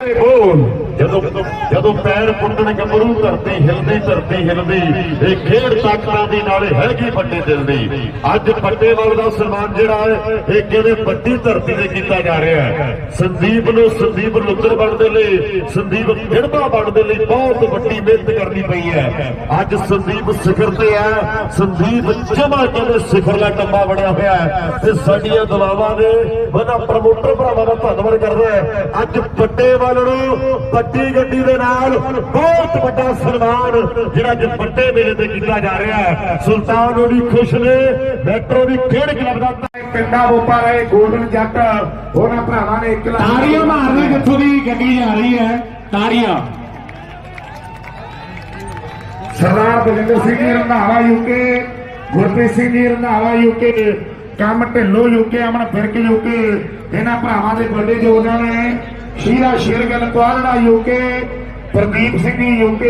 বোন ਜਦੋਂ ਜਦੋਂ ਪੈਰ ਪੁੱਟਣ ਗੱਭਰੂ ਧਰਤੀ ਹਿਲਦੀ ਧਰਤੀ ਹਿਲਦੀ, ਇਹ ਖੇਡ ਤਾਕਤਾਂ ਦੀ ਨਾਲੇ ਹੈਗੀ ਵੱਡੇ ਦਿਲ ਦੀ। ਅੱਜ ਪੱਟੇਵਾਲ ਦਾ ਸਨਮਾਨ ਜਿਹੜਾ ਹੈ, ਇਹ ਕਿਹੜੇ ਵੱਡੀ ਧਰਤੀ ਤੇ ਕੀਤਾ ਜਾ ਰਿਹਾ ਹੈ? ਸੰਦੀਪ ਨੂੰ ਸੰਦੀਪ ਲੁੱਦਰ ਬਣਦੇ ਲਈ, ਸੰਦੀਪ ਖੇਡਦਾ ਬਣਦੇ ਲਈ ਬਹੁਤ ਵੱਡੀ ਮਿਹਨਤ ਕਰਨੀ ਪਈ ਹੈ। ਅੱਜ ਸੰਦੀਪ ਸਿਖਰ ਤੇ ਹੈ, ਸੰਦੀਪ ਜਮਾ ਕਹਿੰਦੇ ਸਿਖਰ ਦਾ ਟੰਬਾ ਬਣਿਆ ਹੋਇਆ ਹੈ ਤੇ ਸਾਡੀਆਂ ਦੁਆਵਾਂ ਨੇ ਬਣਾ ਪ੍ਰਮੋਟਰ ਭਰਾਵਾਂ ਦਾ ਧੰਨਵਾਦ ਕਰਦਾ ਹੈ। ਅੱਜ ਵੱਡੇ ਵੱਲ ਨੂੰ ਵੱਡੀ ਗੱਡੀ ਦੇ ਨਾਲ ਬਹੁਤ ਵੱਡਾ ਸਨਮਾਨ ਜਿਹੜਾ ਵੱਡੇ ਮੇਲੇ ਤੇ ਕੀਤਾ ਜਾ ਰਿਹਾ ਹੈ। ਸੁਲਤਾਨ ਉਹਦੀ ਖੁਸ਼ ਨੇ ਮੈਟਰੋ ਦੀ ਖੇਡ ਕਲੱਬ ਦਾ ਪਿੰਡਾ ਬੋਪਾ ਰਹੇ 골ਡਨ ਜੱਟ। ਉਹਨਾਂ ਭਰਾਵਾਂ ਨੇ 1 ਲੱਖ ਤਾੜੀਆਂ ਮਾਰਦੇ ਜਿੱਥੋਂ ਦੀ ਗੱਡੀ ਜਾ ਰਹੀ ਹੈ? ਤਾੜੀਆਂ। ਸਰਦਾਰ ਬਲਿੰਦਰ ਸਿੰਘ ਜੀ ਰੰਧਾਵਾ ਯੂਕੇ ਗੁਰਪ੍ਰੀਤ ਸਿੰਘ ਜੀ ਰੰਧਾਵਾ ਯੂਕੇ ਕੰਮ ਢਿੱਲੋਂ ਯੂਕੇ, ਅਮਨ ਫਿਰਕ ਯੂਕੇ। ਇਹਨਾਂ ਭਰਾਵਾਂ ਦੇ ਵੱਡੇ ਯੋਗਦਾਨ ਨੇ ਸ਼ੀਰਾ ਸ਼ੇਰਗਿੱਲ ਕੁਆਲੜਾ ਯੂਕੇ, ਪ੍ਰਦੀਪ ਸਿੰਘ ਜੀ ਯੂਕੇ।